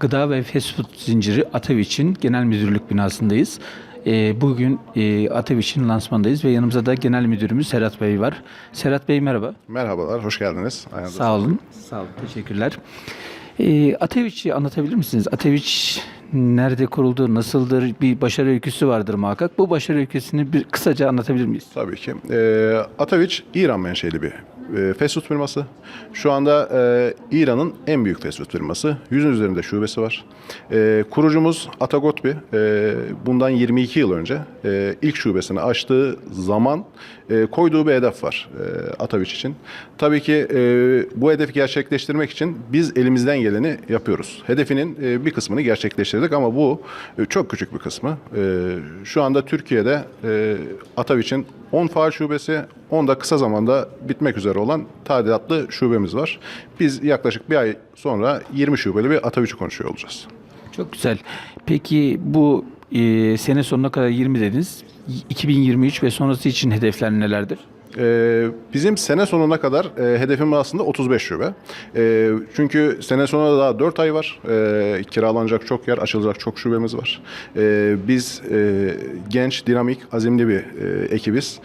Gıda ve Fast Food Zinciri Ataviç'in genel müdürlük binasındayız. Ee, bugün e, Ataviç'in lansmandayız ve yanımızda da genel müdürümüz Serhat Bey var. Serhat Bey merhaba. Merhabalar, hoş geldiniz. Ayağınıza Sağ olun. Sağ olun. Teşekkürler. Ataviç'i anlatabilir misiniz? Ataviç nerede kuruldu, nasıldır? Bir başarı öyküsü vardır muhakkak. Bu başarı öyküsünü bir kısaca anlatabilir miyiz? Tabii ki. Ee, Ataviç, İran menşeli bir e, fast firması. Şu anda e, İran'ın en büyük fast firması. Yüzün üzerinde şubesi var. E, kurucumuz Atagotbi, e, bundan 22 yıl önce e, ilk şubesini açtığı zaman e, koyduğu bir hedef var e, Ataviç için. Tabii ki e, bu hedefi gerçekleştirmek için biz elimizden geleni yapıyoruz. Hedefinin e, bir kısmını gerçekleştirdik ama bu e, çok küçük bir kısmı. E, şu anda Türkiye'de e, Ataviç'in 10 faal şubesi, 10 da kısa zamanda bitmek üzere olan tadilatlı şubemiz var. Biz yaklaşık bir ay sonra 20 şubeli bir Ataviç'i konuşuyor olacağız. Çok güzel. Peki bu e, sene sonuna kadar 20 dediniz. 2023 ve sonrası için hedefler nelerdir? Ee, bizim sene sonuna kadar e, hedefimiz aslında 35 şube. E, çünkü sene sonuna daha 4 ay var. E, kiralanacak çok yer, açılacak çok şubemiz var. Biz e, genç, dinamik, azimli bir e, ekibiz.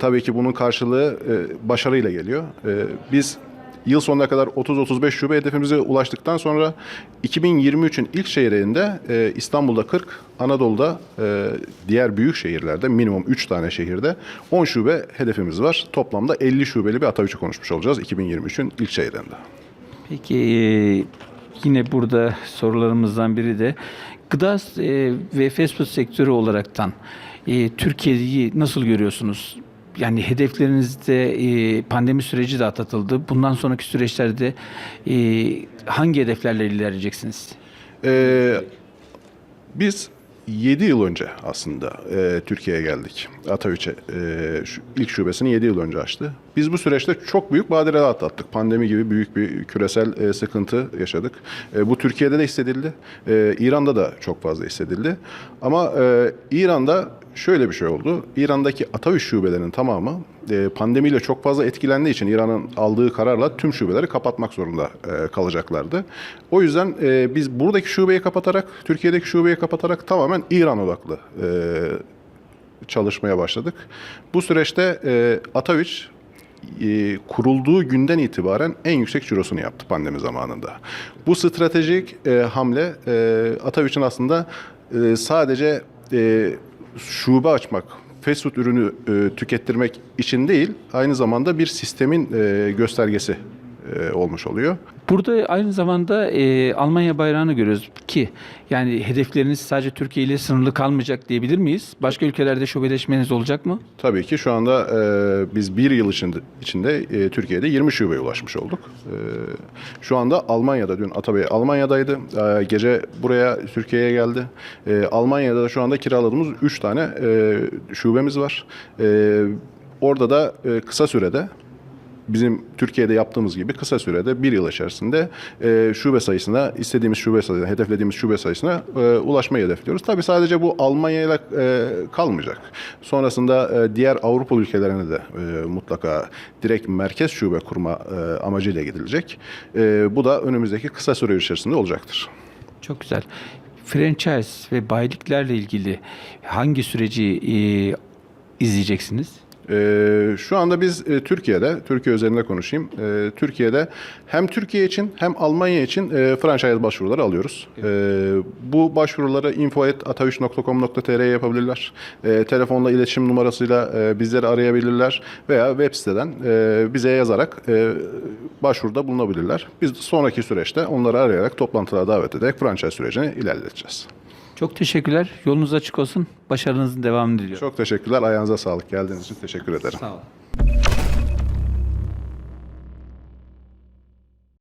Tabii ki bunun karşılığı e, başarıyla geliyor. Biz Yıl sonuna kadar 30-35 şube hedefimize ulaştıktan sonra 2023'ün ilk çeyreğinde e, İstanbul'da 40, Anadolu'da e, diğer büyük şehirlerde minimum 3 tane şehirde 10 şube hedefimiz var. Toplamda 50 şubeli bir Ataviç'i konuşmuş olacağız 2023'ün ilk çeyreğinde. Peki e, yine burada sorularımızdan biri de gıda e, ve fast food sektörü olaraktan e, Türkiye'yi nasıl görüyorsunuz? Yani hedeflerinizde e, pandemi süreci de atlatıldı. Bundan sonraki süreçlerde e, hangi hedeflerle ilerleyeceksiniz? Ee, biz 7 yıl önce aslında e, Türkiye'ye geldik. Ataviç'e e, şu, ilk şubesini 7 yıl önce açtı. Biz bu süreçte çok büyük badireler atlattık. Pandemi gibi büyük bir küresel e, sıkıntı yaşadık. E, bu Türkiye'de de hissedildi. E, İran'da da çok fazla hissedildi. Ama e, İran'da şöyle bir şey oldu. İran'daki Ataviç şubelerinin tamamı e, pandemiyle çok fazla etkilendiği için İran'ın aldığı kararla tüm şubeleri kapatmak zorunda e, kalacaklardı. O yüzden e, biz buradaki şubeyi kapatarak, Türkiye'deki şubeyi kapatarak tamamen İran odaklı e, çalışmaya başladık. Bu süreçte e, Ataviç e, kurulduğu günden itibaren en yüksek cirosunu yaptı pandemi zamanında. Bu stratejik e, hamle e, Ataviç'in aslında e, sadece e, şube açmak, fast food ürünü e, tükettirmek için değil, aynı zamanda bir sistemin e, göstergesi e, olmuş oluyor. Burada aynı zamanda e, Almanya bayrağını görüyoruz ki yani hedefleriniz sadece Türkiye ile sınırlı kalmayacak diyebilir miyiz? Başka ülkelerde şubeleşmeniz olacak mı? Tabii ki şu anda e, biz bir yıl içinde, içinde e, Türkiye'de 20 şubeye ulaşmış olduk. E, şu anda Almanya'da, dün Atabey Almanya'daydı. E, gece buraya Türkiye'ye geldi. E, Almanya'da da şu anda kiraladığımız 3 tane e, şubemiz var. E, orada da e, kısa sürede bizim Türkiye'de yaptığımız gibi kısa sürede bir yıl içerisinde e, şube sayısına, istediğimiz şube sayısına, hedeflediğimiz şube sayısına e, ulaşmayı hedefliyoruz. Tabii sadece bu Almanya'yla e, kalmayacak. Sonrasında e, diğer Avrupa ülkelerine de e, mutlaka direkt merkez şube kurma e, amacıyla gidilecek. E, bu da önümüzdeki kısa süre içerisinde olacaktır. Çok güzel. Franchise ve bayiliklerle ilgili hangi süreci e, izleyeceksiniz? Ee, şu anda biz e, Türkiye'de, Türkiye üzerinde konuşayım. Ee, Türkiye'de hem Türkiye için hem Almanya için e, franchise başvuruları alıyoruz. Ee, bu başvuruları info.ataviş.com.tr'ye yapabilirler. Ee, telefonla iletişim numarasıyla e, bizleri arayabilirler veya web siteden e, bize yazarak e, başvuruda bulunabilirler. Biz sonraki süreçte onları arayarak toplantılara davet ederek franchise sürecini ilerleteceğiz. Çok teşekkürler. Yolunuz açık olsun. Başarınızın devamını diliyorum. Çok teşekkürler. Ayağınıza sağlık. Geldiğiniz için teşekkür ederim. Sağ olun.